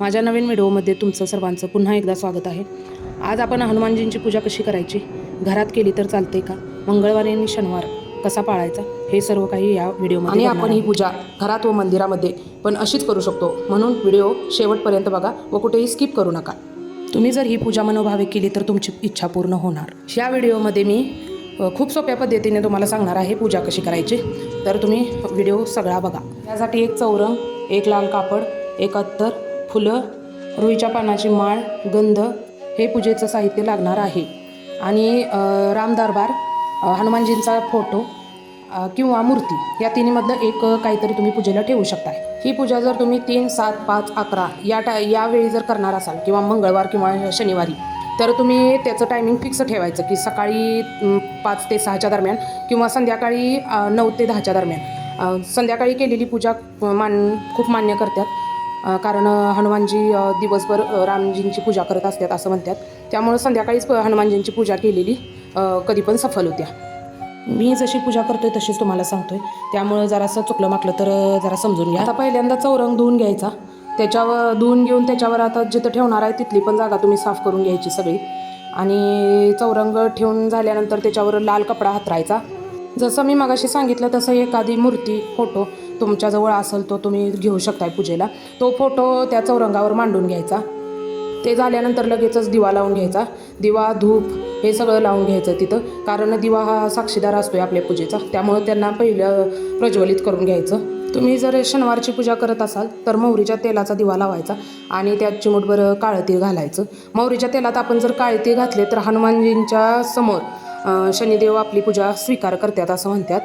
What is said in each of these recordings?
माझ्या नवीन व्हिडिओमध्ये तुमचं सर्वांचं पुन्हा एकदा स्वागत आहे. आज आपण हनुमानजींची पूजा कशी करायची? घरात केली तर चालते का? मंगळवारी आणि शनिवार कसा पाळायचा? हे सर्व काही या व्हिडिओमध्ये आणि आपण ही पूजा घरात व मंदिरामध्ये पण अशीच करू शकतो. म्हणून व्हिडिओ शेवटपर्यंत बघा व कुठेही स्किप करू नका. तुम्ही जर ही पूजा मनोभावे केली तर तुमची इच्छा पूर्ण होणार. या व्हिडिओमध्ये मी खूप सोप्या पद्धतीने तुम्हाला सांगणार आहे पूजा कशी करायची. तर तुम्ही व्हिडिओ सगळा बघा. त्यासाठी एक चौरंग एक लाल कापड एक अत्तर फुलं रुईच्या पानाची माळ गंध हे पूजेचं साहित्य लागणार आहे. आणि रामदरबार हनुमानजींचा फोटो किंवा मूर्ती या तिन्हीमधलं एक काहीतरी तुम्ही पूजेला ठेवू शकता ही पूजा जर तुम्ही तीन सात पाच अकरा या टा यावेळी जर करणार असाल किंवा मंगळवार किंवा शनिवारी तर तुम्ही त्याचं टायमिंग फिक्स ठेवायचं की सकाळी पाच ते सहाच्या दरम्यान किंवा संध्याकाळी नऊ ते दहाच्या दरम्यान. संध्याकाळी केलेली पूजा मान खूप मान्य करतात. कारण हनुमानजी दिवसभर रामजींची पूजा करत असतात असं म्हणतात. त्यामुळं संध्याकाळीच प- हनुमानजींची पूजा केलेली कधी पण सफल होत्या. मी जशी पूजा करतोय तशीच तुम्हाला सांगतोय. त्यामुळं जरासं चुकलं म्हटलं तर जरा समजून घ्या. आता पहिल्यांदा चौरंग धुवून घ्यायचा. त्याच्यावर धुवून घेऊन त्याच्यावर आता जिथं ठेवणार आहे तिथली पण जागा तुम्ही साफ करून घ्यायची सगळी. आणि चौरंग ठेवून झाल्यानंतर त्याच्यावर लाल कपडा हातरायचा. जसं मी मगाशी सांगितलं तसं एखादी मूर्ती फोटो तुमच्याजवळ असेल तो तुम्ही घेऊ शकताय पूजेला. तो फोटो त्या चौरंगावर मांडून घ्यायचा. ते झाल्यानंतर लगेचच दिवा लावून घ्यायचा. दिवा धूप हे सगळं लावून घ्यायचं तिथं. कारण दिवा हा साक्षीदार असतोय आपल्या पूजेचा. त्यामुळं त्यांना पहिलं प्रज्वलित करून घ्यायचं. तुम्ही जर शनिवारची पूजा करत असाल तर मोहरीच्या तेलाचा दिवा लावायचा आणि त्यात चिमूटभर काळं तीळ घालायचं. मोहरीच्या तेलात आपण जर काळे तीळ घातले तर हनुमानजींच्या समोर शनिदेव आपली पूजा स्वीकार करतात असं म्हणतात.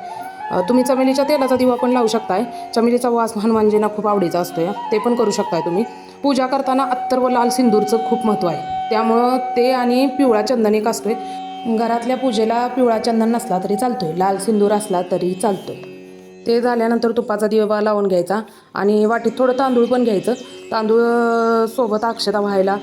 तुम्ही चमेलीच्या तेलाचा दिवा पण लावू शकताय. चमेलीचा वास हनुमानजींना खूप आवडीचा असतो या ते पण करू शकताय तुम्ही. पूजा करताना अत्तर व लाल सिंदूरचं खूप महत्त्व आहे. त्यामुळं ते आणि पिवळा चंदन एक असतोय. घरातल्या पूजेला पिवळा चंदन नसला तरी चालतोय. लाल सिंदूर असला तरी चालतोय. ते झाल्यानंतर तुपाचा दिवा लावून घ्यायचा आणि वाटीत थोडं तांदूळ पण घ्यायचं. तांदूळ सोबत अक्षता व्हायला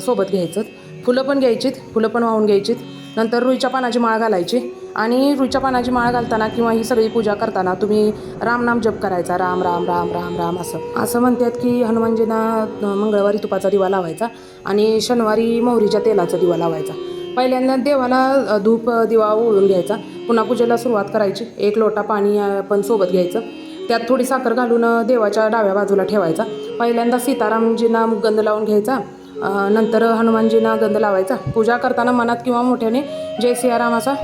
सोबत घ्यायचं. फुलं पण घ्यायचीत. फुलं पण वाहून घ्यायचीत. नंतर रुईच्या पानाची माळ घालायची. आणि रुईच्या पानाची माळ घालताना किंवा ही सगळी पूजा करताना तुम्ही रामनाम जप करायचा. राम राम राम राम राम असं. असं म्हणतात की हनुमानजींना मंगळवारी तुपाचा दिवा लावायचा आणि शनिवारी मोहरीच्या तेलाचा दिवा लावायचा. पहिल्यांदा देवाला धूप दिवा ओळून घ्यायचा. पुन्हा पूजेला सुरुवात करायची. एक लोटा पाणी पण सोबत घ्यायचं. त्यात थोडी साखर घालून देवाच्या डाव्या बाजूला ठेवायचा. पहिल्यांदा सीतारामजींना गंध लावून घ्यायचा. नंतर हनुमानजींना गंध लावायचा. पूजा करताना मनात किंवा मोठ्याने जय सियारामाचा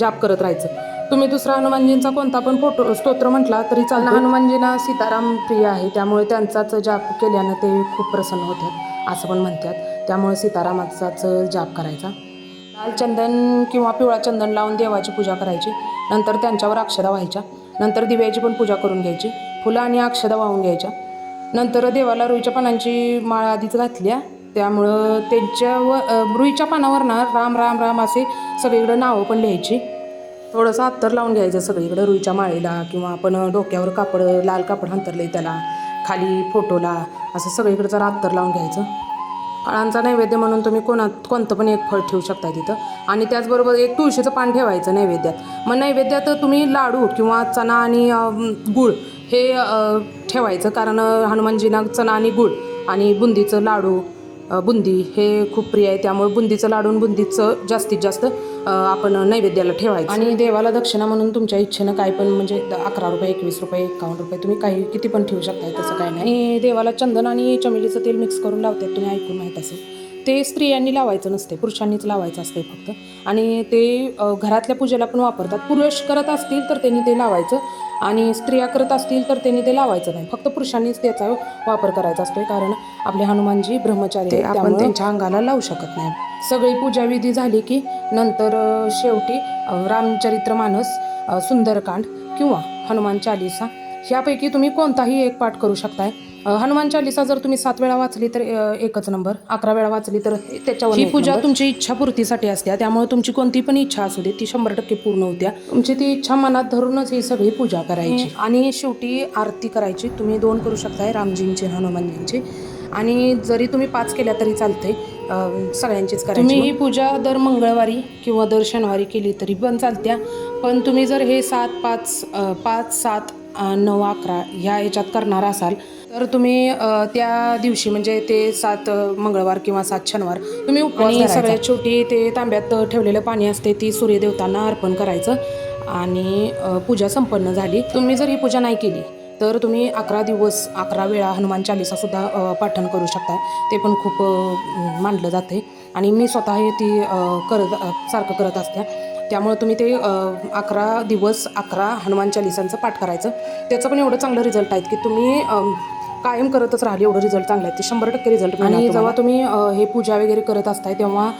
जाप करत राहायचं. तुम्ही दुसरा हनुमानजींचा कोणता पण फोटो स्तोत्र म्हटला तरी चालतं हनुमानजींना सीताराम प्रिय आहे त्यामुळे त्यांचाच जाप केल्यानं ते खूप प्रसन्न होतात असं पण म्हणतात. त्यामुळे सीतारामाचाच जाप करायचा. लाल चंदन किंवा पिवळा चंदन लावून देवाची पूजा करायची. नंतर त्यांच्यावर अक्षदा व्हायच्या. नंतर दिव्याची पण पूजा करून घ्यायची. फुलं आणि अक्षदा वाहून घ्यायच्या. नंतर देवाला रुईच्या पानांची माळ आधीच घातल्या. त्यामुळं त्यांच्यावर रुईच्या पानावर ना राम राम राम असे सगळीकडं नावं पण लिहायची. थोडंसं अत्तर लावून घ्यायचं सगळीकडं रुईच्या माळीला किंवा आपण डोक्यावर कापड लाल कापड अंतरले त्याला खाली फोटोला असं सगळीकडं जरा अत्तर लावून घ्यायचं. फळांचा नैवेद्य म्हणून तुम्ही कोणा कोणतं पण एक फळ ठेवू शकता तिथं. आणि त्याचबरोबर एक तुळशीचं पान ठेवायचं नैवेद्यात. मग नैवेद्यात तुम्ही लाडू किंवा चणा आणि गूळ हे ठेवायचं. कारण हनुमानजीना हनुमानजींना चणा आणि गूळ आणि बुंदीचं लाडू बुंदी हे खूप प्रिय आहे. त्यामुळे बुंदीचं लाडू आणि बुंदीचं जास्तीत जास्त आपण नैवेद्याला ठेवायचं. आणि देवाला दक्षिणा म्हणून तुमच्या इच्छेनं काय पण म्हणजे अकरा रुपये एकवीस रुपये एकावन्न रुपये तुम्ही काही किती पण ठेवू शकताय तसं काय नाही. आणि देवाला चंदन आणि चमेलीचं तेल मिक्स करून लावतात तुम्ही ऐकून माहीत असेल. ते स्त्रियांनी लावायचं नसते पुरुषांनीच लावायचं असते फक्त. आणि ते घरातल्या पूजेला पण वापरतात. पुरुष करत असतील तर त्यांनी ते लावायचं. आणि स्त्रिया करत असतील तर त्यांनी ते लावायचं नाही. फक्त पुरुषांनीच त्याचा वापर करायचा असतोय. कारण आपले हनुमानजी ब्रह्मचारी आपण त्यांच्या अंगाला लावू शकत नाही. सगळी पूजाविधी झाली की नंतर शेवटी रामचरित्र मानस सुंदरकांड किंवा हनुमान चालिसा ह्यापैकी तुम्ही कोणताही एक पाठ करू शकताय. हनुमान चालिसा जर तुम्ही सात वेळा वाचली तर एकच नंबर. अकरा वेळा वाचली तर त्याच्यावर ही पूजा तुमची इच्छापूर्तीसाठी असते. त्यामुळे तुमची कोणती पण इच्छा असू दे ती शंभर टक्के पूर्ण होत्या. तुमची ती इच्छा मनात धरूनच ही सगळी पूजा करायची. आणि शेवटी आरती करायची. तुम्ही दोन करू शकताय रामजींची हनुमानजींची. आणि जरी तुम्ही पाच केल्या तरी चालते सगळ्यांचीच करायची. तुम्ही ही पूजा दर मंगळवारी किंवा दर शनिवारी केली तरी पण चालत्या. पण तुम्ही जर हे सात पाच पाच सात नऊ अकरा ह्या ह्याच्यात करणार असाल तर तुम्ही त्या दिवशी म्हणजे ते सात मंगळवार किंवा सात शनिवार तुम्ही आणि सगळ्यात शेवटी ते तांब्यात ठेवलेलं पाणी असते ती सूर्यदेवतांना अर्पण करायचं आणि पूजा संपन्न झाली. तुम्ही जर ही पूजा नाही केली तर तुम्ही अकरा दिवस अकरा वेळा हनुमान चालिसा सुद्धा अ, पाठन करू शकता. ते पण खूप मानलं जाते आणि मी स्वतः हे ती करत सारखं करत असते. त्यामुळे तुम्ही ते अकरा दिवस अकरा हनुमान चालिसांचं पाठ करायचं. त्याचं पण एवढं चांगलं रिझल्ट आहेत की तुम्ही कायम करतच राहिले एवढं रिझल्ट चांगले आहेत. ते शंभर टक्के रिझल्ट आणि जेव्हा तुम्ही हे पूजा वगैरे करत असताय तेव्हा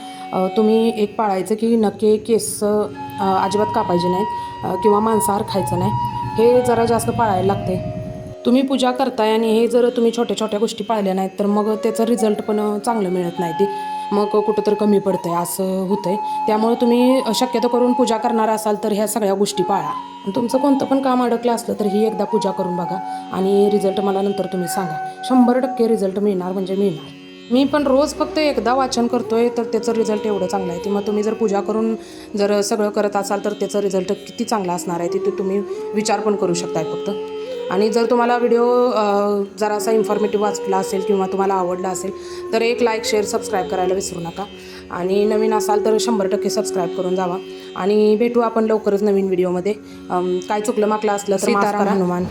तुम्ही एक पाळायचं की नक्की केस अजिबात कापायचे नाहीत किंवा मांसाहार खायचं नाही. हे जरा जास्त पाळायला लागते तुम्ही पूजा करताय आणि हे जर तुम्ही छोट्या छोट्या गोष्टी पाळल्या नाहीत तर मग त्याचं रिझल्ट पण चांगलं मिळत नाही. ते मग कुठंतरी कमी कमी पडतंय असं होतंय. त्यामुळे तुम्ही शक्यतो करून पूजा करणार असाल तर ह्या सगळ्या गोष्टी पाळा. तुमचं कोणतं पण काम अडकलं असलं तर ही एकदा पूजा करून बघा. आणि रिझल्ट मला नंतर तुम्ही सांगा. शंभर टक्के रिझल्ट मिळणार म्हणजे मिळणार. मी पण रोज फक्त एकदा वाचन करतोय तर त्याचं रिझल्ट एवढं चांगलं आहे. ते मग तुम्ही जर पूजा करून जर सगळं करत असाल तर त्याचं रिझल्ट किती चांगला असणार आहे ते तुम्ही विचार पण करू शकताय फक्त. आणि जर तुम्हाला व्हिडिओ जरासा इन्फॉर्मेटिव्ह वाचला असेल किंवा तुम्हाला आवडला असेल तर एक लाईक शेअर सबस्क्राईब करायला विसरू नका. आणि नवीन असाल तर शंभर टक्के सबस्क्राईब करून जावा. आणि भेटू आपण लवकरच नवीन व्हिडिओमध्ये काय चुकलं माकलं असलं तर हनुमान.